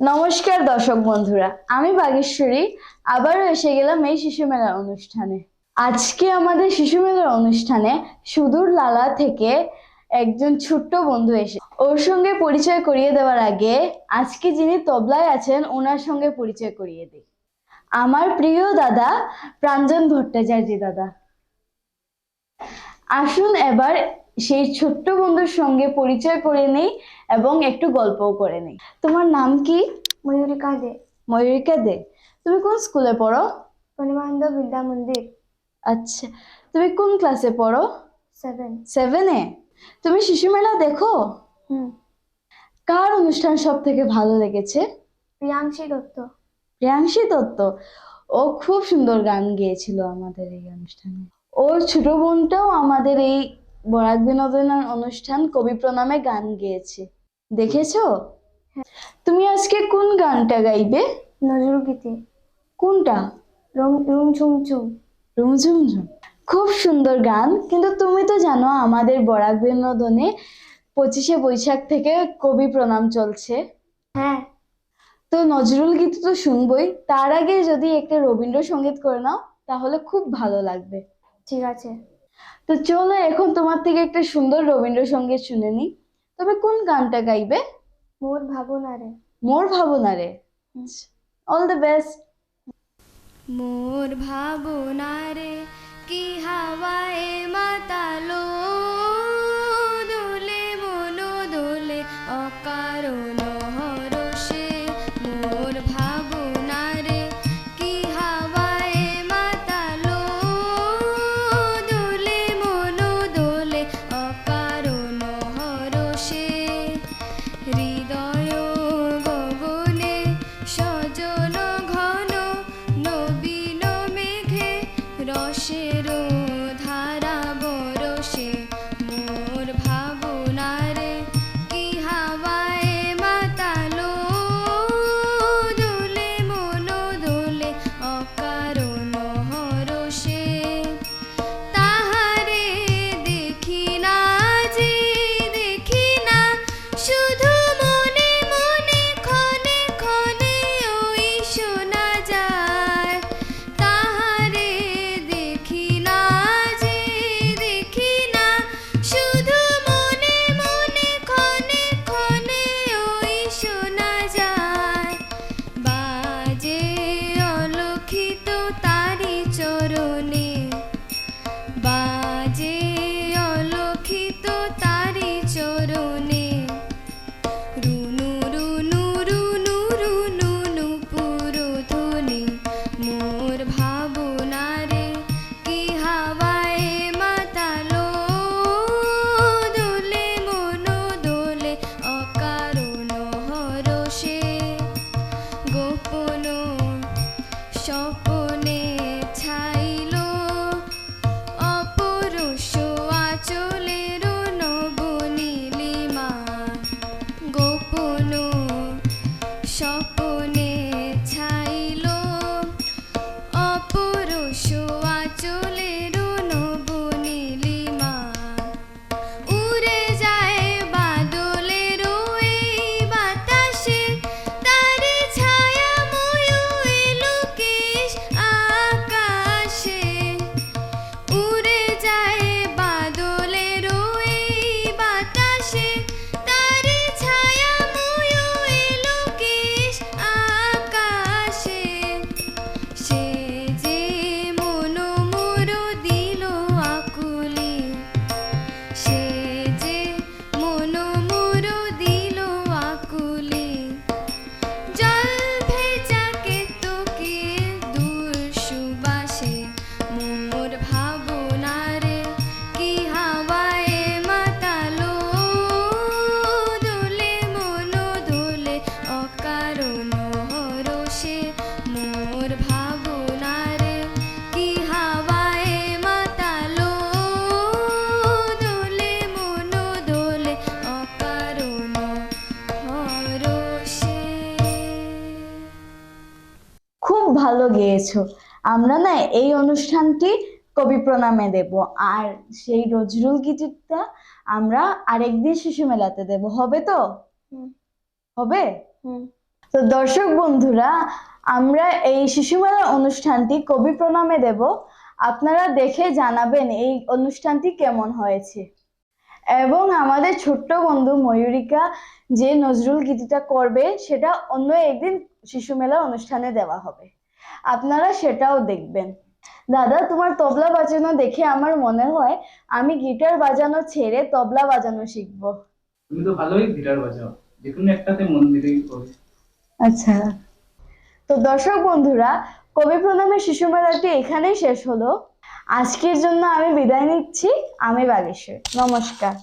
নমস্কার দর্শক বন্ধুরা, আমি বাগেশ্বরী, আবারও এসে গেলাম এই শিশু মেলার অনুষ্ঠানে। আজকে আমাদের শিশু মেলার অনুষ্ঠানে সুদূর লালা থেকে একজন ছোট্ট বন্ধু এসে ওর সঙ্গে পরিচয় করিয়ে দেওয়ার আগে আজকে যিনি তবলায় আছেন, ওনার সঙ্গে পরিচয় করিয়ে দিই। আমার প্রিয় দাদা প্রাঞ্জন ভট্টাচার্য দাদা। আসুন এবার সেই ছোট্ট বন্ধুর সঙ্গে পরিচয় করে নেই এবং একটু গল্পও করে নেই। তোমার নাম কি? ময়ূরিকা দে। ময়ূরিকা দে। তুমি কোন স্কুলে পড়ো? পরিমানন্দ বিদ্যা মন্দির। আচ্ছা। তুমি কোন ক্লাসে পড়ো? সেভেন সেভেনে তুমি শিশু মেলা দেখো? হুম। কার অনুষ্ঠান সব থেকে ভালো লেগেছে? প্রিয়াংশী দত্ত। প্রিয়াংশী দত্ত। ও খুব সুন্দর গান গেয়েছিল আমাদের এই অনুষ্ঠানে। ওর ছোট বোনটাও আমাদের এই বরাক বিনোদনের অনুষ্ঠান কবি প্রণামে গান গেয়েছে। দেখেছ? তুমি আজকে কোন গানটা গাইবে? নজরুল গীতি। কোনটা? রুম রুম ঝুম ঝুম। রুমঝুমঝুম খুব সুন্দর গান। কিন্তু তুমি তো জানো আমাদের বরাক বিনোদনে পঁচিশে বৈশাখ থেকে কবি প্রণাম চলছে। হ্যাঁ। তো নজরুল গীত তো শুনবই। তার আগে যদি একটা রবীন্দ্রসঙ্গীত করে নাও তাহলে খুব ভালো লাগবে। ঠিক আছে। তো চলো এখন তোমার থেকে একটা সুন্দর রবীন্দ্রসঙ্গীত শুনে নি তবে কোন গানটা গাইবে? মোর ভাবনা রে। মোর ভাবনা রে? অল দ্য বেস্ট মোর ভাবনা রে কি হাওয়ায় री খুব ভালো গেয়েছো। আমরা না এই অনুষ্ঠানটি কবি প্রণামে দেব। আর সেই নজরুল গীতিটা আমরা আরেকদিন শিশু মেলাতে দেব। হবে তো? হবে? তো দর্শক বন্ধুরা আমরা এই শিশু মেলা অনুষ্ঠানটি কবি প্রণামে দেব। আপনারা দেখে জানাবেন এই অনুষ্ঠানটি কেমন হয়েছে। এবং আমাদের ছোট্ট বন্ধু ময়ূরিকা যে নজরুল গীতিটা করবে সেটা অন্য একদিন শিশু মেলা অনুষ্ঠানে দেওয়া হবে। আপনারা সেটাও দেখবেন। দাদা তোমার তবলা বাজানো দেখে আমার মনে হয় আমি গিটার বাজানো ছেড়ে তবলা বাজানো শিখব। তুমি তো ভালোই গিটার বাজাও। যে কোনো একটাতে মন দিলেই হবে। আচ্ছা। তো দর্শক বন্ধুরা কবি প্রণামের শিশু মেলাটি এখানেই শেষ হলো। আজকের জন্য আমি বিদায় নিচ্ছি। আমি বাগেশ্বর। নমস্কার।